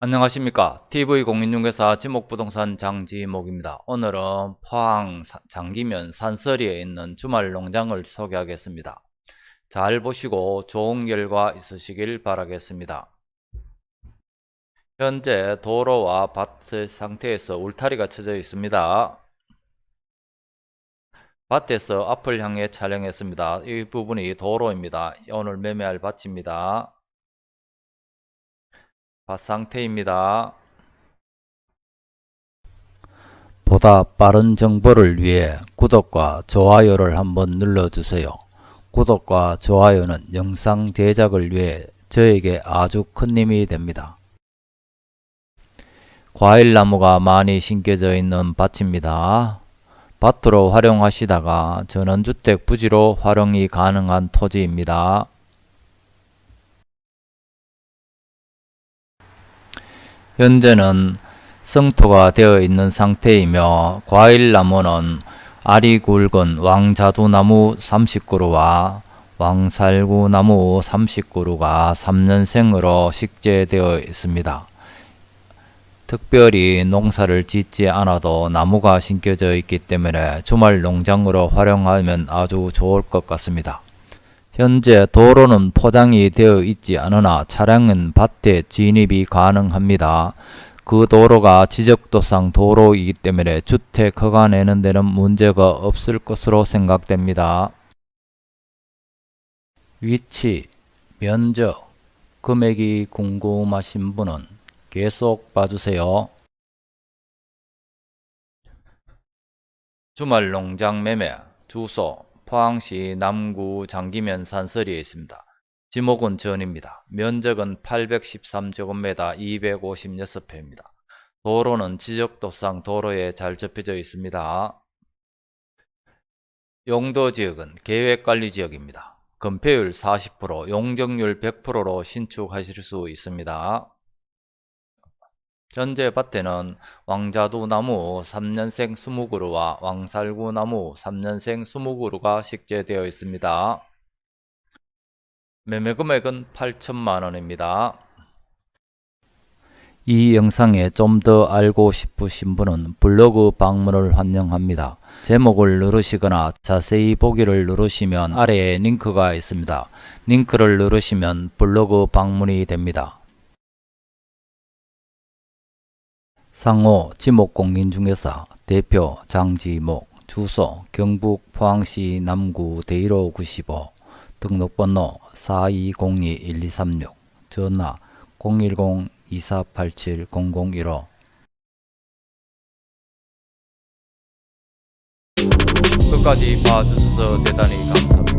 안녕하십니까. TV공인중개사 지목부동산 장지목입니다. 오늘은 포항 사- 장기면 산서리에 있는 주말 농장을 소개하겠습니다. 잘 보시고 좋은 결과 있으시길 바라겠습니다. 현재 도로와 밭의 상태에서 울타리가 쳐져 있습니다. 밭에서 앞을 향해 촬영했습니다. 이 부분이 도로입니다. 오늘 매매할 밭입니다. 밭 상태입니다. 보다 빠른 정보를 위해 구독과 좋아요를 한번 눌러주세요. 구독과 좋아요는 영상 제작을 위해 저에게 아주 큰 힘이 됩니다. 과일나무가 많이 심겨져 있는 밭입니다. 밭으로 활용하시다가 전원주택 부지로 활용이 가능한 토지입니다. 현재는 성토가 되어 있는 상태이며 과일나무는 알이 굵은 왕자두나무 30그루와 왕살구나무 30그루가 3년생으로 식재되어 있습니다. 특별히 농사를 짓지 않아도 나무가 심겨져 있기 때문에 주말 농장으로 활용하면 아주 좋을 것 같습니다. 현재 도로는 포장이 되어 있지 않으나 차량은 밭에 진입이 가능합니다. 그 도로가 지적도상 도로이기 때문에 주택 허가 내는 데는 문제가 없을 것으로 생각됩니다. 위치, 면적, 금액이 궁금하신 분은 계속 봐주세요. 주말 농장 매매 주소 포항시 남구 장기면 산서리에 있습니다. 지목은 전입니다. 면적은 813제곱미터 256평입니다. 도로는 지적도상 도로에 잘 접혀져 있습니다. 용도 지역은 계획관리 지역입니다. 건폐율 40%, 용적률 100%로 신축하실 수 있습니다. 현재 밭에는 왕자두 나무 3년생 20그루와 왕살구 나무 3년생 20그루가 식재되어 있습니다. 매매 금액은 8천만 원입니다. 이 영상에 좀 더 알고 싶으신 분은 블로그 방문을 환영합니다. 제목을 누르시거나 자세히 보기를 누르시면 아래에 링크가 있습니다. 링크를 누르시면 블로그 방문이 됩니다. 상호 지목공인중개사 대표 장지목 주소 경북 포항시 남구 대일호 95 등록번호 4202-1236 전화 010-2487-0015 끝까지 봐주셔서 대단히 감사합니다.